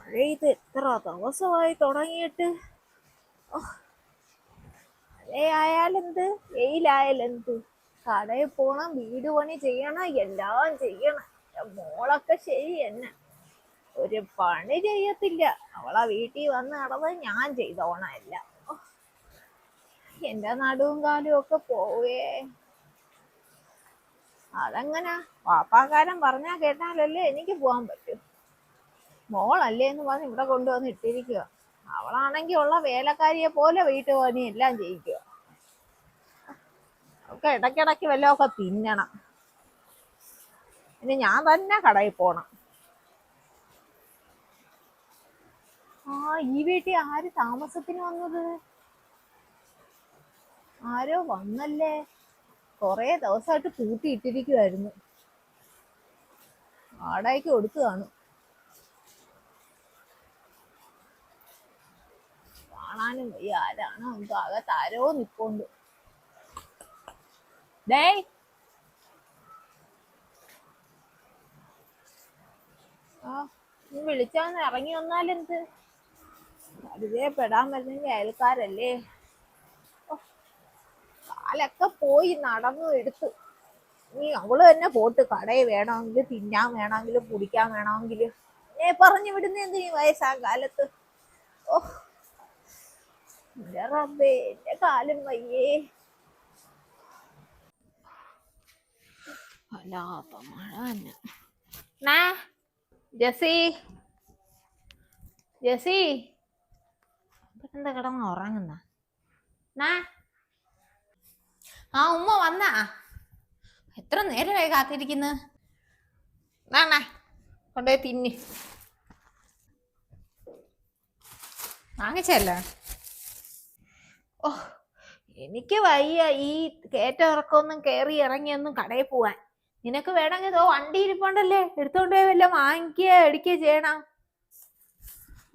മഴ എത്ര ദിവസമായി തുടങ്ങിയിട്ട്? മഴയായാലെന്ത്? വെയിലായാലെന്ത്? കടയിൽ പോണം വീട് പണി ചെയ്യണം എല്ലാം ചെയ്യണം. മോളൊക്കെ ശരി എന്നെ ഒരു പണി ചെയ്യത്തില്ല. അവളെ വീട്ടിൽ വന്ന് നടന്ന് ഞാൻ ചെയ്തോണം എല്ലാം എന്റെ നടുവും കാലും ഒക്കെ പോവേ. അതെങ്ങനാ? വാപ്പാക്കാരൻ പറഞ്ഞാ കേട്ടാലല്ലേ എനിക്ക് പോകാൻ പറ്റൂ. മോളല്ലേ എന്ന് പറഞ്ഞ് ഇവിടെ കൊണ്ടുവന്ന് ഇട്ടിരിക്കുക അവളാണെങ്കിൽ ഉള്ള വേലക്കാരിയെ പോലെ വീട്ടു പണി എല്ലാം ചെയ്യിക്കുക ഒക്കെ ഇടയ്ക്കിടയ്ക്ക് വല്ലതൊക്കെ തിന്നണം. ഇനി ഞാൻ തന്നെ കടയിൽ പോണം. ആ ഈ വീട്ടിൽ ആര് താമസത്തിന് വന്നത്? ആരോ വന്നല്ലേ? കുറെ ദിവസമായിട്ട് പൂട്ടിയിട്ടിരിക്കുമായിരുന്നു വാടകയ്ക്ക് കൊടുത്തു കാണും. കാണാനും വയ്യ. ആരാണ് നമുക്ക് ആകെ താരോ നിപ്പോണ്ട്. ഡേയ് ആ നീ വിളിച്ചാന്ന് ഇറങ്ങി വന്നാലെന്ത് പരിചയപ്പെടാൻ പറ്റുന്ന അയൽക്കാരല്ലേ? കാലൊക്കെ പോയി നടന്നു എടുത്തു. നീ അവൾ തന്നെ പോട്ട് കടയിൽ വേണമെങ്കിൽ തിന്നാൻ വേണമെങ്കിൽ കുടിക്കാൻ വേണമെങ്കിൽ. പറഞ്ഞു വിടുന്ന എന്ത് ഈ വയസ്സാ കാലത്ത്? ഓ. എന്റെ റബ്ബേ എന്റെ കാലും വയ്യേ. മഴ തന്നെ നാ ജസി ജസി എന്താ കിടന്ന് ഉറങ്ങുന്ന? നാ ആ ഉമ്മ വന്നാ. എത്ര നേരമായി കാത്തിരിക്കുന്നു? നാണ കൊണ്ടുപോയി തിന്നി. വാങ്ങിച്ചല്ലേ ഓ എനിക്ക് വയ്യ. ഈ കയറ്റം ഇറക്കമൊന്നും കയറി ഇറങ്ങിയൊന്നും കടയിൽ പോവാൻ. നിനക്ക് വേണമെങ്കിൽ ഓ വണ്ടി ഇരിപ്പുണ്ടല്ലേ? എടുത്തോണ്ട് പോയി വല്ല വാങ്ങിക്കുക എടുക്കുക ചെയ്യണം.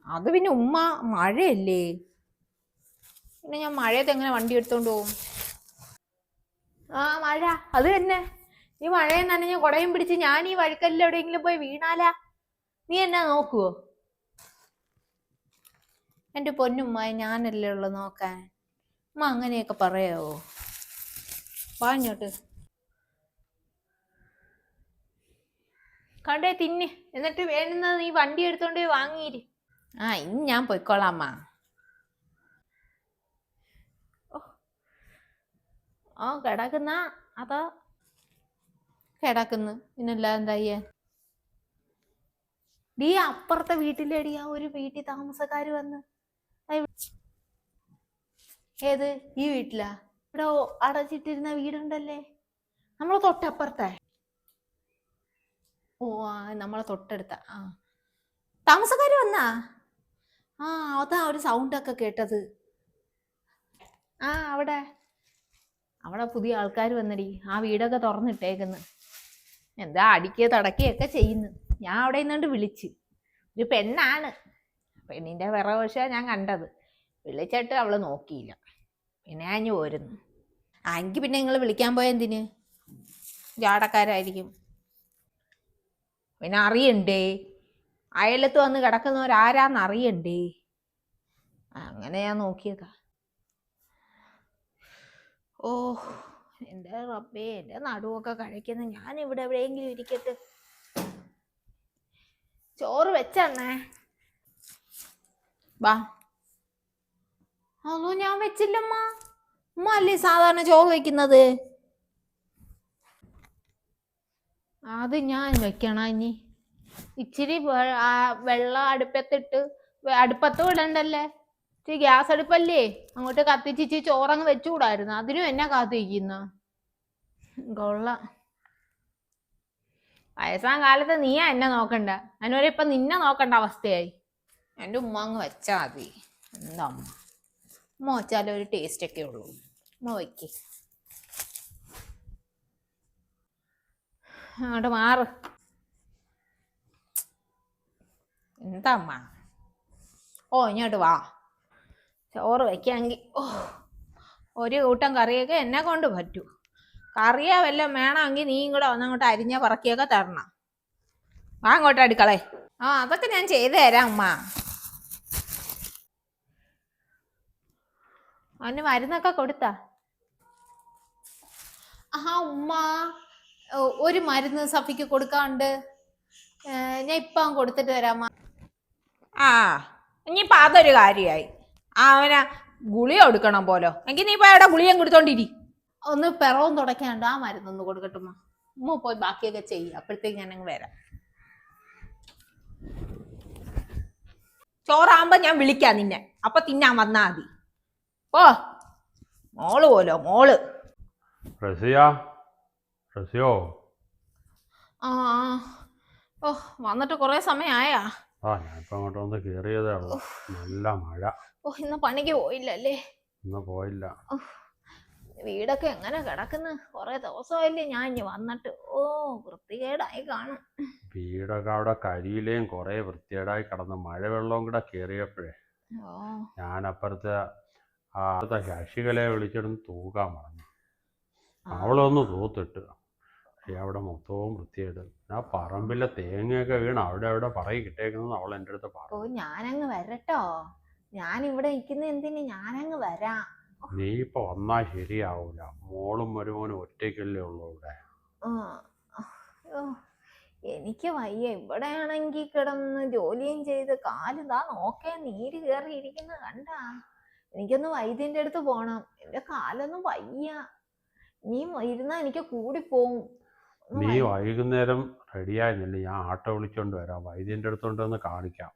അത് പിന്നെ ഉമ്മ മഴയല്ലേ? പിന്നെ ഞാൻ മഴയത്ത് എങ്ങനെ വണ്ടി എടുത്തോണ്ട് പോകും ആ മഴ. അത് തന്നെ. ഈ മഴയും നനഞ്ഞ് കുടയും പിടിച്ച് ഞാൻ ഈ വഴിക്കല്ലിൽ എവിടെയെങ്കിലും പോയി വീണാലാ? നീ എന്നാ നോക്കുവോ? എന്റെ പൊന്നുമ്മായി ഞാനല്ലേ ഉള്ളു നോക്കാൻ? ഉമ്മ അങ്ങനെയൊക്കെ പറയാവോ? പാഞ്ഞോട്ട് കണ്ടേ തിന്ന്. എന്നിട്ട് വേണ്ടുന്നത് നീ വണ്ടി എടുത്തോണ്ട് പോയി വാങ്ങിയിരി. ആ ഇനി ഞാൻ പൊയ്ക്കോളാം അമ്മ. ഓ. കിടക്കുന്ന. അതോ? കിടക്കുന്നു. പിന്നല്ല എന്താ ചെയ്യാ ഡീ അപ്പുറത്തെ വീട്ടിലേടി. ആ ഒരു വീട്ടിൽ താമസക്കാർ വന്ന്. ഏത്? ഈ വീട്ടിലാ? ഇവിടെ അടച്ചിട്ടിരുന്ന വീടുണ്ടല്ലേ? നമ്മളെ തൊട്ടപ്പുറത്തെ. ഓ ആ നമ്മളെ തൊട്ടടുത്ത. ആ. താമസക്കാര് വന്നാ? ആ അതാ ഒരു സൗണ്ട് ഒക്കെ കേട്ടത്. ആ അവിടെ. അവിടെ പുതിയ ആൾക്കാർ വന്നടി. ആ വീടൊക്കെ തുറന്നിട്ടേക്കുന്നു. എന്താ അടിക്കുക തടക്കുകയൊക്കെ ചെയ്യുന്നു. ഞാൻ അവിടെ നിന്നുകൊണ്ട് വിളിച്ച്. ഒരു പെണ്ണാണ്. പെണ്ണിന്റെ വിറവശ ഞാൻ കണ്ടത്. വിളിച്ചിട്ട് അവൾ നോക്കിയില്ല. പിന്നെ ഞാൻ പോരുന്നു. ആ എനിക്ക് പിന്നെ നിങ്ങൾ വിളിക്കാൻ പോയ എന്തിന്? ജാടക്കാരായിരിക്കും. പിന്നെ അറിയണ്ടേ? അയലത്ത് വന്ന് കിടക്കുന്നവരാരാന്ന് അറിയണ്ടേ? അങ്ങനെ ഞാൻ നോക്കിയതാ. ഓ എന്റെ റബ്ബേ എന്റെ നടുവൊക്കെ കഴിക്കുന്ന. ഞാൻ ഇവിടെ എവിടെയെങ്കിലും ഇരിക്കട്ടെ. ചോറ് വെച്ചണ്ണേ. വാ അതോ ഞാൻ വെച്ചില്ലമ്മ. ഉമ്മ അല്ലേ സാധാരണ ചോറ് വെക്കുന്നത്? അത് ഞാൻ വെക്കണ ഇനി. ഇച്ചിരി വെള്ളം അടുപ്പത്തിട്ട് അടുപ്പത്ത് വിടണ്ടല്ലേ? ഇച്ചിരി ഗ്യാസ് അടുപ്പല്ലേ? അങ്ങോട്ട് കത്തിച്ചിച്ച് ചോറങ്ങ് വെച്ചുകൂടായിരുന്നു. അതിനും എന്നാ കാത്തിരിക്കുന്ന? കൊള്ള. വയസ്സാം കാലത്ത് നീയാ എന്നെ നോക്കണ്ട. അതിനൊരു ഇപ്പൊ നിന്നെ നോക്കണ്ട അവസ്ഥയായി. എന്റെ ഉമ്മ അങ്ങ് വെച്ചാ മതി. എന്താ അമ്മ ഉമ്മ ഒരു ടേസ്റ്റ് ഒക്കെ ഉള്ളൂ. ഉമ്മ വയ്ക്ക് അങ്ങോട്ട് മാറ്. എന്താ അമ്മ? ഓ ഇങ്ങോട്ട് വാ. ചോറ് വയ്ക്കാമെങ്കിൽ ഓ ഒരു കൂട്ടം കറിയൊക്കെ എന്നെ കൊണ്ട് പറ്റൂ. കറിയാ വല്ലതും വേണമെങ്കിൽ നീ കൂടെ വന്നങ്ങോട്ട് അരിഞ്ഞ പറക്കിയൊക്കെ തരണം. വാ അങ്ങോട്ട് അടുക്കളേ. ആ അതൊക്കെ ഞാൻ ചെയ്തു തരാം ഉമ്മ അവന് മരുന്നൊക്കെ കൊടുത്താ? ആ ഉമ്മ ഒരു മരുന്ന് സഫിക്ക് കൊടുക്കാണ്ട്. ഞാൻ ഞാൻ അവൻ കൊടുത്തിട്ട് തരാമ ആ ഇനിയിപ്പൊ അതൊരു കാര്യമായി അവന ഗുളിക കൊടുക്കണം പോലോ. എങ്കിൽ നീ ഇപ്പൊ അവിടെ ഗുളിയും കൊടുത്തോണ്ടിരി? ഒന്ന് പിറവും തുടക്കാണ്ട് ആ മരുന്നൊന്ന് കൊടുക്കട്ടുമ്മ ഉമ്മ പോയി ബാക്കിയൊക്കെ ചെയ്യ. അപ്പോഴത്തേക്ക് ഞാൻ അങ്ങ് വരാം. ചോറാകുമ്പോ ഞാൻ വിളിക്കാം നിന്നെ. അപ്പൊ തിന്നാൻ വന്നാ മതി. ഓ മോൾ പോലോ മോൾ. റസിയ? റസിയോ? ആ. ഓ വന്നിട്ട് കുറേ സമയമായാ ആ ഞാനിപ്പോൾ അങ്ങോട്ട് വന്ന് കേറിയതേ ഉള്ളൂ. നല്ല മഴ. ഓ ഇന്ന് പണിക്ക് പോയില്ലല്ലേ? ഇന്ന് പോയില്ല. വീടൊക്കെ എങ്ങനെ കിടക്കുന്നു? കുറെ ദിവസമായില്ലേ ഞാൻ ഇനി വന്നിട്ട്. ഓ വൃത്തികേടായി കാണും. വീടൊക്കെ അവിടെ കരിയിലേയും കുറേ വൃത്തികേടായി കിടന്ന് മഴവെള്ളവും കൂടെ കേറിയപ്പോഴേ ഞാൻ അപ്പുറത്തെ അടുത്ത ശശികലയെ വിളിച്ചിടും തൂക്കാൻ പറഞ്ഞു. അവളൊന്ന് തൂത്തിട്ട് അവിടെ മൊത്തവും വൃത്തിയായിട്ട് ആ പറമ്പിലെ തേങ്ങയൊക്കെ വീണ് അവിടെ അവിടെ പറയി കിട്ടേക്കുന്നത് അവൾ എന്റെ അടുത്ത് ഓ പറഞ്ഞു ഞാനങ്ങ് വരട്ടോ. ഞാൻ ഇവിടെ നിൽക്കുന്ന എന്തിന്? ഞാനങ്ങ് വരാം. നീ ഇപ്പൊ വന്നാ ശരിയാവൂല. മോളും മരുമോനും ഒറ്റയ്ക്കല്ലേ ഉള്ളൂ ഇവിടെ. എനിക്ക് വയ്യ. ഇവിടെയാണെങ്കിൽ കിടന്ന് ജോലിയും ചെയ്ത് കാലിതാ നോക്കേ. നീര് കയറിയിരിക്കുന്ന കണ്ടാ. എനിക്കൊന്ന് വൈദ്യന്റെ അടുത്ത് പോണം. എന്റെ കാലൊന്നും വയ്യ. നീ ഇരുന്നാ എനിക്ക് കൂടി പോവും. നീ. വൈകുന്നേരം റെഡിയായിരുന്നില്ല ഞാൻ ആട്ടോ വിളിച്ചോണ്ട് വരാം. വൈദ്യന്റെ അടുത്തോണ്ട് വന്ന് കാണിക്കാം.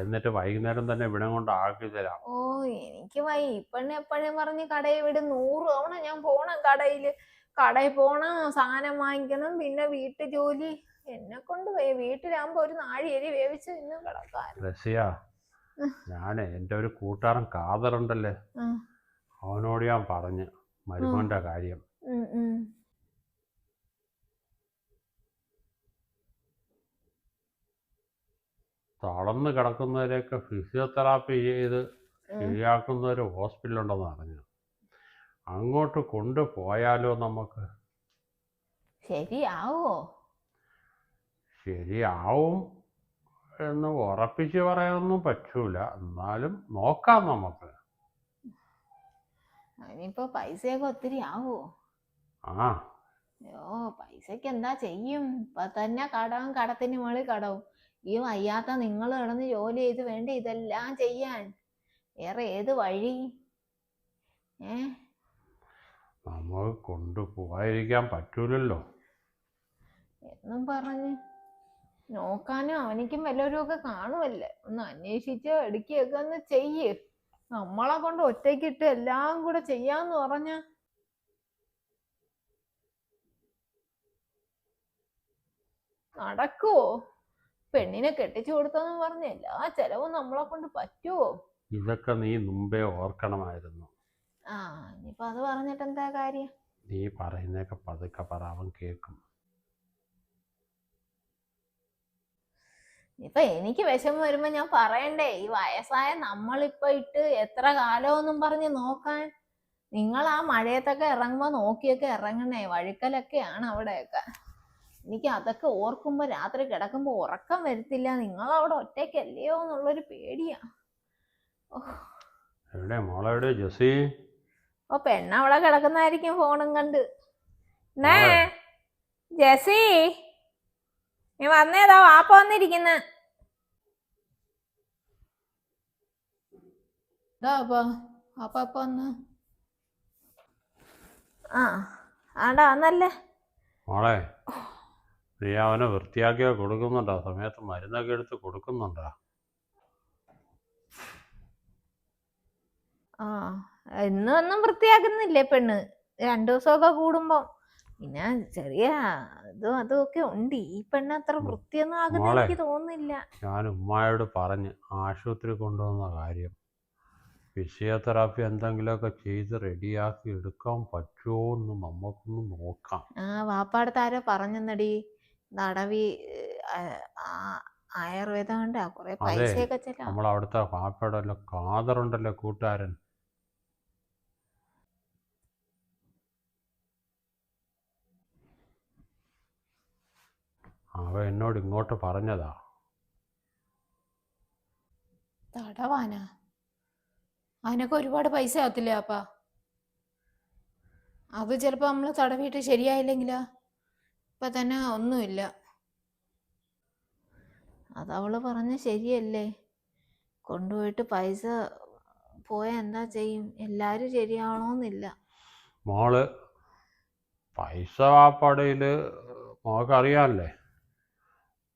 എന്നിട്ട് വൈകുന്നേരം തന്നെ ഇവിടെ കൊണ്ട് ആക്കി തരാം. ഓ എനിക്ക് വൈ ഇപ്പണ്ണ എപ്പോഴേ പറഞ്ഞ് കടയിൽ വിട്. നൂറ് തവണ ഞാൻ പോണം കടയിൽ. കടയിൽ പോണം സാധനം വാങ്ങിക്കണം പിന്നെ വീട്ടു ജോലി എന്നെ കൊണ്ട് വീട്ടിലാകുമ്പോ ഒരു നാഴിയരി വേവിച്ച് ഇന്നും കിടക്കാൻ ഞാൻ എന്റെ ഒരു കൂട്ടുകാരൻ കാതറുണ്ടല്ലേ? ഉണ്ടല്ലേ അവനോട് ഞാൻ പറഞ്ഞ് മരുമോന്റെ കാര്യം. തളർന്നു കിടക്കുന്നവരെയൊക്കെ ഫിസിയോതെറാപ്പി ചെയ്ത്. ശരിയാക്കുന്ന ഒരു ഹോസ്പിറ്റലുണ്ടെന്ന് പറഞ്ഞു അങ്ങോട്ട് കൊണ്ടുപോയാലോ നമുക്ക്? ശരിയാവോ? ശരിയാവും. എന്ന് ഉറപ്പിച്ച് പറയാനൊന്നും പറ്റൂല. എന്നാലും നോക്കാം നമുക്ക്. അതിനിപ്പോ പൈസയൊക്കെ ഒത്തിരി ആവോ? ആ. ഓ പൈസക്ക് എന്താ ചെയ്യും? ഇപ്പൊ തന്നെ കടവും കടത്തിന് മുകളിൽ കടവും. ഈ വയ്യാത്ത നിങ്ങൾ കിടന്ന് ജോലി ചെയ്ത് വേണ്ട ഇതെല്ലാം ചെയ്യാൻ? വേറെ ഏത് വഴി? ഏ? നമ്മൾ കൊണ്ടുപോകാതിരിക്കാൻ പറ്റൂലല്ലോ. എന്നും പറഞ്ഞ് നോക്കാനും അവനിക്കും വല്ലവരും ഒക്കെ കാണുമല്ലേ? ഒന്ന് അന്വേഷിച്ച് എടുക്കുകയൊക്കെ ഒന്ന് ചെയ്യ്. നമ്മളെ കൊണ്ട് ഒറ്റയ്ക്കിട്ട് എല്ലാം കൂടെ ചെയ്യാന്ന് പറഞ്ഞ നടക്കുവോ? പെണ്ണിനെ കെട്ടിച്ചു കൊടുത്തെന്ന് പറഞ്ഞ എല്ലാ ചെലവും നമ്മളെ കൊണ്ട് പറ്റുവോ? ഇതൊക്കെ നീ മുമ്പേ ഓർക്കണമായിരുന്നു. ആ ഇനിയിപ്പോ അത് പറഞ്ഞിട്ട് എന്താ കാര്യം? നീ പറയുന്നതൊക്കെ പതുക്കെ പറ അവൻ കേൾക്കും. ഇപ്പൊ എനിക്ക് വിഷമം വരുമ്പോ ഞാൻ പറയണ്ടേ ഈ വയസ്സായ നമ്മളിപ്പൊ ഇട്ട് എത്ര കാലമൊന്നും പറഞ്ഞ് നോക്കാൻ. നിങ്ങൾ ആ മഴയത്തൊക്കെ ഇറങ്ങുമ്പോ നോക്കിയൊക്കെ ഇറങ്ങണേ വഴുക്കലൊക്കെയാണ് അവിടെയൊക്കെ. എനിക്ക് അതൊക്കെ ഓർക്കുമ്പോ രാത്രി കിടക്കുമ്പോ ഉറക്കം വരത്തില്ല നിങ്ങൾ അവിടെ ഒറ്റയ്ക്കല്ലയോ എന്നുള്ളൊരു പേടിയാ. എവിടെ മോളെവിടെ ജസി ഓ പെണ്ണ അവിടെ കിടക്കുന്നതായിരിക്കും ഫോണും കണ്ട്. ജസി നീ വന്നേതാ വാപ്പ വന്നിരിക്കുന്ന. ആ ആടാ വന്നല്ലേ. മോളെ നീ അവനെ വൃത്തിയാക്കിയോ കൊടുക്കുന്നുണ്ടോ? സമയത്ത് മരുന്നൊക്കെ എടുത്ത് കൊടുക്കുന്നുണ്ടോ? ആ എന്നും ഒന്നും വൃത്തിയാക്കുന്നില്ലേ പെണ്ണ്? രണ്ടു ദിവസമൊക്കെ കൂടുമ്പം. പിന്നെ ചെറിയ അതും അതും ഒക്കെ ഉണ്ട്. ഈ പെണ്ണ് അത്ര വൃത്തിയൊന്നും ആകുന്ന മോളെ. എനിക്ക് തോന്നുന്നില്ല. ഞാൻ ഉമ്മായോട് പറഞ്ഞ് ആശുപത്രി കൊണ്ടുവന്ന കാര്യം ഫിസിയോതെറാപ്പി എന്തെങ്കിലുമൊക്കെ ചെയ്ത് റെഡിയാക്കി എടുക്കാൻ പറ്റുമോ എന്ന് നമുക്കൊന്ന് നോക്കാം. ആ വാപ്പാടത്ത് ആരോ പറഞ്ഞെന്നടി. നടവി ഏഹ്, ആ ആയുർവേദം കൊണ്ടാ. കൊറേ അതെ. പൈസയൊക്കെ ചെല്ലാം നമ്മൾ അവിടുത്തെ പാപ്പയുടെ കാതറുണ്ടല്ലോ കൂട്ടുകാരൻ. അവൻ എന്നോട് ഇങ്ങോട്ട് പറഞ്ഞതാ. തടവാനാ അതിനൊക്കെ ഒരുപാട് പൈസ ആവത്തില്ലേ അപ്പാ? അത് ചിലപ്പോൾ നമ്മൾ തടവിയിട്ട് ശരിയായില്ലെങ്കിലാ. ഇപ്പൊ തന്നെ ഒന്നുമില്ല. അതവൾ പറഞ്ഞ ശരിയല്ലേ? കൊണ്ടുപോയിട്ട് പൈസ പോയാൽ എന്താ ചെയ്യും? എല്ലാരും ശരിയാവണമെന്നില്ല മോൾ പൈസ വാപ്പാടയിൽ മോൾക്കറിയാമല്ലേ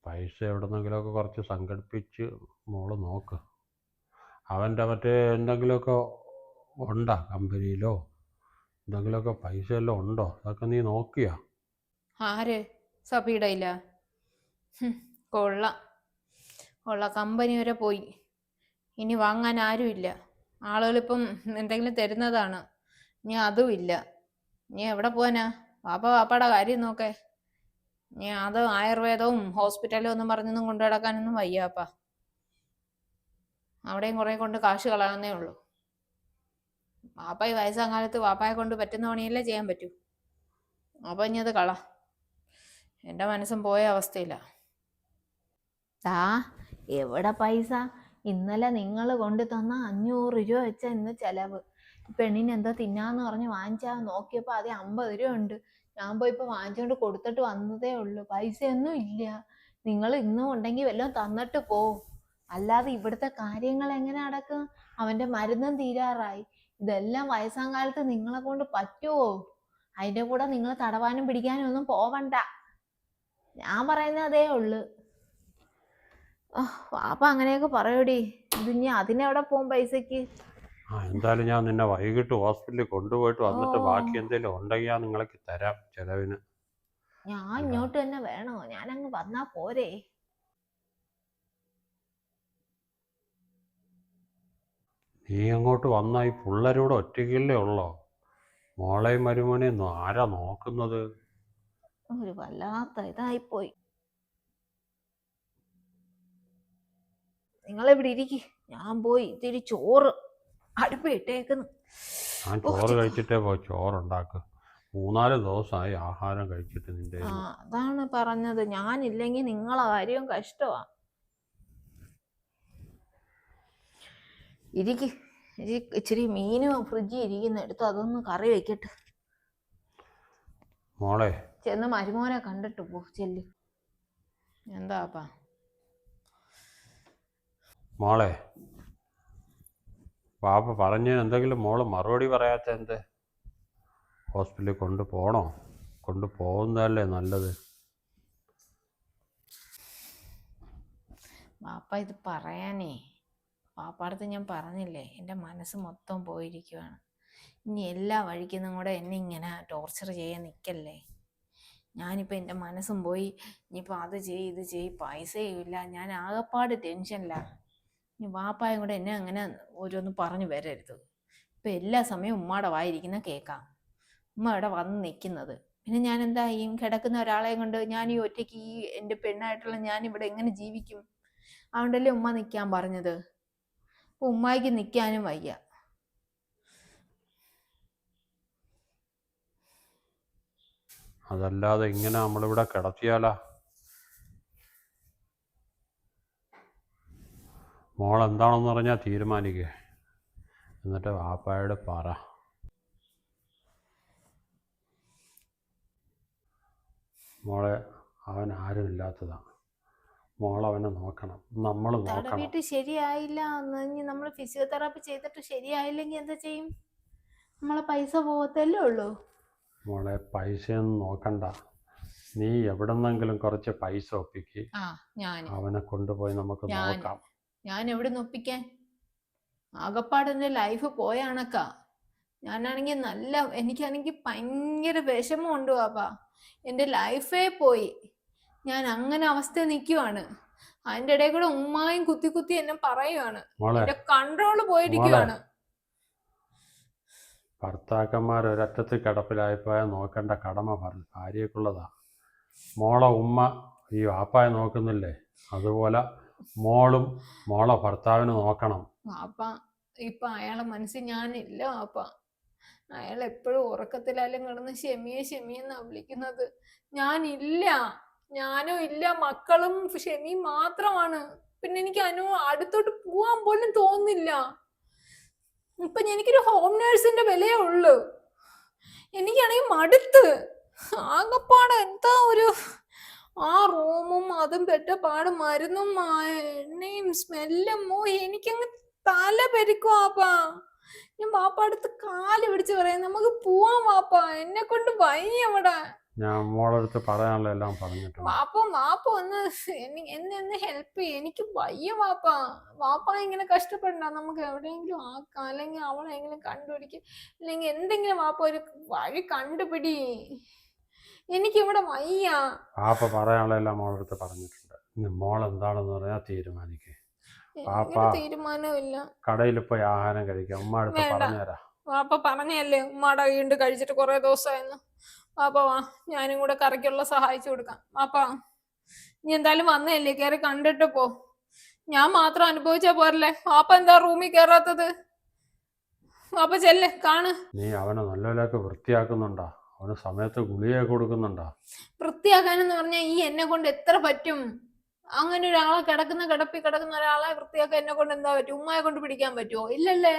പൈസ എവിടെന്നെങ്കിലുമൊക്കെ കുറച്ച് സംഘടിപ്പിച്ച് മോൾ നോക്ക്. അവന്റെ മറ്റേ എന്തെങ്കിലുമൊക്കെ ഉണ്ടോ കമ്പനിയിലോ? എന്തെങ്കിലുമൊക്കെ പൈസ എല്ലാം ഉണ്ടോ? അതൊക്കെ നീ നോക്കിയാ? ആര്? സഫീടെ ഇല്ല കൊള്ള. കൊള്ളാം. കമ്പനി വരെ പോയി. ഇനി വാങ്ങാൻ ആരുമില്ല ആളുകളിപ്പം എന്തെങ്കിലും തരുന്നതാണ്. ഇനി അതുമില്ല ഇല്ല. നീ എവിടെ പോവാനാ? വാപ്പ വാപ്പയുടെ കാര്യം നോക്കേ. അത് ആയുർവേദവും ഹോസ്പിറ്റലും ഒന്നും പറഞ്ഞൊന്നും കൊണ്ടു നടക്കാനൊന്നും വയ്യാപ്പാ. അവിടെയും കുറെ കൊണ്ട് കാശ് കളയാന്നേ ഉള്ളൂ. വാപ്പ ഈ വയസ്സാം കാലത്ത് വാപ്പായെ കൊണ്ട് പറ്റുന്ന പണിയല്ലേ ചെയ്യാൻ പറ്റൂ. അപ്പൊ ഇനി അത് കള. എന്റെ മനസ്സും പോയ അവസ്ഥയില്ല താ എവിടെ പൈസ? ഇന്നലെ നിങ്ങൾ കൊണ്ടു തന്ന അഞ്ഞൂറ് രൂപ വെച്ച ഇന്ന് ചെലവ്. പെണ്ണിന് എന്തോ തിന്നാന്ന് പറഞ്ഞ് വാങ്ങിച്ചാ നോക്കിയപ്പോ അതേ അമ്പത് രൂപ ഉണ്ട്. ഞാൻ പോയി ഇപ്പൊ വാങ്ങിച്ചോണ്ട് കൊടുത്തിട്ട് വന്നതേ ഉള്ളൂ. പൈസയൊന്നും ഇല്ല. നിങ്ങൾ ഇന്നും ഉണ്ടെങ്കിൽ വല്ലതും തന്നിട്ട് പോ അല്ലാതെ ഇവിടുത്തെ കാര്യങ്ങൾ എങ്ങനെ നടക്കും? അവന്റെ മരുന്നും തീരാറായി. ഇതെല്ലാം വയസ്സാം കാലത്ത് നിങ്ങളെ കൊണ്ട് പറ്റുമോ അതിന്റെ കൂടെ നിങ്ങൾ തടവാനും പിടിക്കാനും ഒന്നും പോവണ്ട. ഞാൻ പറയുന്ന അതേ ഉള്ളു. വാപ്പ അങ്ങനെയൊക്കെ പറയൂടി. ഇത് ഇനി അതിനെവിടെ പോവും പൈസക്ക്? ആ എന്തായാലും ഞാൻ നിന്നെ വൈകിട്ട് ഹോസ്പിറ്റലിൽ കൊണ്ടുപോയിട്ട് വന്നിട്ട് ബാക്കി എന്തെങ്കിലും ഉണ്ടെങ്കിൽ ഞാൻ നിങ്ങൾക്ക് തരാം ചിലവിന്. ഞാൻ ഇങ്ങോട്ട് തന്നെ വേണോ? ഞാൻ അങ്ങ് വന്നാ പോരെ. നീ അങ്ങോട്ട് വന്നാ ഈ പിള്ളേരൂടെ ഒറ്റയ്ക്കല്ലേ ഉള്ളോ? മോളെയും മരുമോനെയൊന്നും ആരാ നോക്കുന്നത്? ഒരു വല്ലാത്ത ഇതായിപ്പോയി. നിങ്ങളെവിടെ ഇരിക്കും ഞാൻ പോയി ഇത്തിരി ചോറ് അടുപ്പിട്ടേക്കുന്നു ഞാൻ ഓ, ചോറ് കഴിച്ചിട്ടേ പോയി ചോറുണ്ടാക്കുക മൂന്നാൽ ദിവസമായി ആഹാരം കഴിച്ചിട്ട് നിന്റെ ആ അതാണ് പറഞ്ഞത്. ഞാനില്ലെങ്കിൽ നിങ്ങളെ കാര്യവും കഷ്ടമാ ഇരിക്ക്. ഇരി- ഇച്ചിരി മീനും ഫ്രിഡ്ജിൽ ഇരിക്കുന്ന. എടുത്ത് അതൊന്ന് കറി വെക്കട്ടെ. മോളെ. ചെന്ന് മരുമോനെ കണ്ടിട്ട് പോ ചെല്ല്. എന്താപ്പാ? മോളെ പാപ്പ പറഞ്ഞ എന്തെങ്കിലും മോൾ മറുപടി പറയാത്ത എന്ത്? ഹോസ്പിറ്റലിൽ കൊണ്ടു പോകണോ കൊണ്ടു പോകുന്നതല്ലേ നല്ലത്. പാപ്പ ഇത് പറയാനേ. പാപ്പാടത്ത് ഞാൻ പറഞ്ഞില്ലേ എന്റെ മനസ്സ് മൊത്തം പോയിരിക്കുവാണ്. ഇനി എല്ലാ വഴിക്കുന്നും കൂടെ എന്നെ ഇങ്ങനെ ടോർച്ചർ ചെയ്യാൻ നിൽക്കല്ലേ ഞാനിപ്പോൾ എന്റെ മനസ്സും പോയി ഇനിയിപ്പോൾ അത് ചെയ്യ് ഇത് ചെയ്യ് പൈസയും ഇല്ല. ഞാൻ ആകെപ്പാട് ടെൻഷനില്ല ഇനി വാപ്പായും കൂടെ എന്നെ അങ്ങനെ ഓരോന്ന് പറഞ്ഞു വരരുത്. ഇപ്പം എല്ലാ സമയവും ഉമ്മയുടെ വായിരിക്കുന്ന കേൾക്കാം ഉമ്മ ഇവിടെ വന്ന് നിൽക്കുന്നത് പിന്നെ ഞാൻ എന്താ ഈ കിടക്കുന്ന ഒരാളെ കൊണ്ട് ഞാൻ ഈ ഒറ്റയ്ക്ക് ഈ എന്റെ പെണ്ണായിട്ടുള്ള ഞാൻ ഇവിടെ എങ്ങനെ ജീവിക്കും? അതുകൊണ്ടല്ലേ ഉമ്മ നിൽക്കാൻ പറഞ്ഞത്? അപ്പോൾ ഉമ്മായിക്ക് നിൽക്കാനും വയ്യ. അതല്ലാതെ ഇങ്ങനെ നമ്മളിവിടെ കിടത്തിയാലാ? മോൾ എന്താണെന്ന് പറഞ്ഞാൽ തീരുമാനിക്കുക എന്നിട്ട് വാപ്പായോട് പറ. മോളെ അവൻ ആരുമില്ലാത്തതാണ് മോൾ അവനെ നോക്കണം നമ്മൾ നോക്കണം. തടവിട്ട് ശരിയായില്ല നമ്മൾ ഫിസിയോതെറാപ്പി ചെയ്തിട്ട് ശരിയായില്ലെങ്കിൽ എന്താ ചെയ്യും? നമ്മളെ പൈസ പോകത്തല്ലേ ഉള്ളൂ. മോളെ പൈസയൊന്നും നോക്കണ്ട. നീ എവിടെന്നെങ്കിലും കുറച്ച് പൈസ ഒപ്പിക്ക്. ആ ഞാൻ അവനെ കൊണ്ടുപോയി നമുക്ക് നോക്കാം. ഞാൻ എവിടെ നൊപ്പിക്കാൻ? ആകപ്പാട് എന്റെ ലൈഫ് പോയ കണക്കാ ഞാനാണെങ്കിൽ നല്ല എനിക്കാണെങ്കിൽ ഭയങ്കര വിഷമമുണ്ട് പാപ്പാ എന്റെ ലൈഫേ പോയി. ഞാൻ അങ്ങനെ അവസ്ഥ നിൽക്കുവാണ് അതിന്റെ ഇടയിൽ കൂടെ ഉമ്മായും കുത്തി കുത്തി എന്നെ പറയുവാണ്. എന്റെ എന്റെ കൺട്രോൾ പോയിരിക്കുവാണ് ഭർത്താക്കന്മാർ ഒരറ്റത്ത് കിടപ്പിലായപ്പോയാൽ നോക്കേണ്ട കടമ പറഞ്ഞു ഭാര്യക്കുള്ളതാ മോളെ ഉമ്മ ഈ വാപ്പായ നോക്കുന്നില്ലേ? അതുപോലെ മോളും മോളെ ഭർത്താവിനെ നോക്കണം. പാപ്പ ഇപ്പൊ അയാളെ മനസ്സിൽ ഞാനില്ല പാപ്പ അയാൾ എപ്പോഴും ഉറക്കത്തിലായാലും കിടന്ന് ഷെമിയെ ഷെമിയെന്നാ വിളിക്കുന്നത്? ഞാനില്ല. ഞാനും ഇല്ല. മക്കളും ഷെമിയും മാത്രമാണ്. പിന്നെ എനിക്ക് അനു അടുത്തോട്ട് പോവാൻ പോലും തോന്നില്ല ഇപ്പൊ എനിക്കൊരു ഹോം നേഴ്സിന്റെ വിലയേ ഉള്ളു. എനിക്കാണെങ്കിൽ മടുത്ത്. ആകപ്പാട് എന്താ ആ റൂമും അതും പെട്ടപാട് മരുന്നും എണ്ണയും സ്മെല്ലും ഓ എനിക്കങ്ങ് തല പെരുക്കും ആപ്പാ. ഞാൻ വാപ്പ അടുത്ത് കാൽ പിടിച്ച് പറയാം നമുക്ക് പോവാം വാപ്പാ. എന്നെ കൊണ്ട് വയ്യ അവിടെ ഞാൻ മോളടുത്ത് പറയാനുള്ള എല്ലാം പറഞ്ഞിട്ടുണ്ട്. വാപ്പ വാപ്പ ഒന്ന് എന്നെ എന്നെ ഒന്ന് ഹെൽപ്പ് ചെയ്യ. എനിക്ക് വയ്യ വാപ്പ. വാപ്പ ഇങ്ങനെ കഷ്ടപ്പെടണ്ട. നമുക്ക് എവിടെയെങ്കിലും ആക്കാം. അല്ലെങ്കിൽ അവളെങ്കിലും കണ്ടുപിടിക്കുക അല്ലെങ്കിൽ എന്തെങ്കിലും വാപ്പ ഒരു വഴി കണ്ടുപിടി. എനിക്കിവിടെ വയ്യ. പാപ്പ പറയാനുള്ള എല്ലാം മോളെടുത്ത് പറഞ്ഞിട്ടുണ്ട്. ഇനി മോൾ എന്താണെന്ന് പറഞ്ഞാൽ തീരുമാനിക്കേ പാപ്പ തീരുമാനമില്ല കടയിൽ പോയി ആഹാരം കഴിക്കാം. ഉമ്മ അടുത്ത് പറഞ്ഞുതരാ. പാപ്പ വാപ്പ പറഞ്ഞല്ലേ ഉമ്മാടെ വീണ്ട് കഴിച്ചിട്ട് കുറെ ദിവസമായിരുന്നു വാപ്പ വാ ഞാനും കൂടെ കറിക്കുള്ള സഹായിച്ചു കൊടുക്കാം. വാപ്പ നീ എന്തായാലും വന്നതല്ലേ? കയറി കണ്ടിട്ട് പോ. ഞാൻ മാത്രം അനുഭവിച്ചാ പോരല്ലേ? വാപ്പ എന്താ റൂമിൽ കയറാത്തത് വാപ്പ ചെല്ലേ കാണ്. നീ അവനെ നല്ലപോലെയൊക്കെ വൃത്തിയാക്കുന്നുണ്ടാ? അവന് സമയത്ത് ഗുളിക കൊടുക്കുന്നുണ്ടോ? വൃത്തിയാക്കാനെന്ന് പറഞ്ഞാൽ ഈ എന്നെ കൊണ്ട് എത്ര പറ്റും? അങ്ങനെ ഒരാളെ കിടക്കുന്ന കിടപ്പി കിടക്കുന്ന ഒരാളെ വൃത്തിയാക്കാൻ എന്നെ കൊണ്ട് എന്താ പറ്റും? ഉമ്മയെ കൊണ്ട് പിടിക്കാൻ പറ്റുമോ ഇല്ലല്ലേ?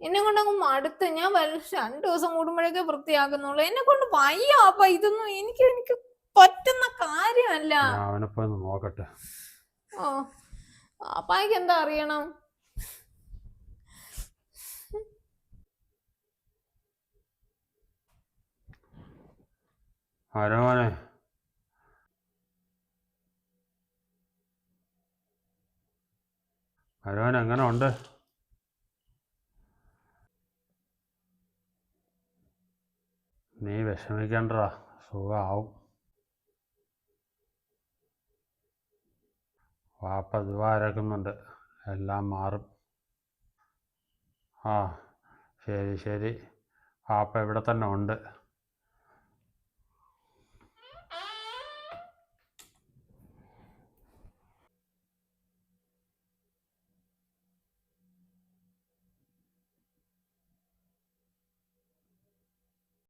എന്നെ കൊണ്ട് അങ്ങ് മടുത്ത് ഞാൻ രണ്ടു ദിവസം കൂടുമ്പോഴേക്കെ വൃത്തിയാക്കുന്നുള്ളൂ. എന്നെ കൊണ്ട് വയ്യ അപ്പൊ ഇതൊന്നും എനിക്ക് എനിക്ക് പറ്റുന്ന കാര്യമല്ല. അവനെ നോക്കട്ടെ. ഓ അപ്പായിക്ക് എന്താ അറിയണം? ആരോമനെ ആരോമൻ എങ്ങനെ ഉണ്ട്? നീ വിഷമിക്കണ്ടടാ സുഖമാവും വാപ്പ ദ്വാരക്കുന്നുണ്ട് എല്ലാം മാറും. ആ ശരി ശരി. വാപ്പ ഇവിടെ തന്നെ ഉണ്ട്.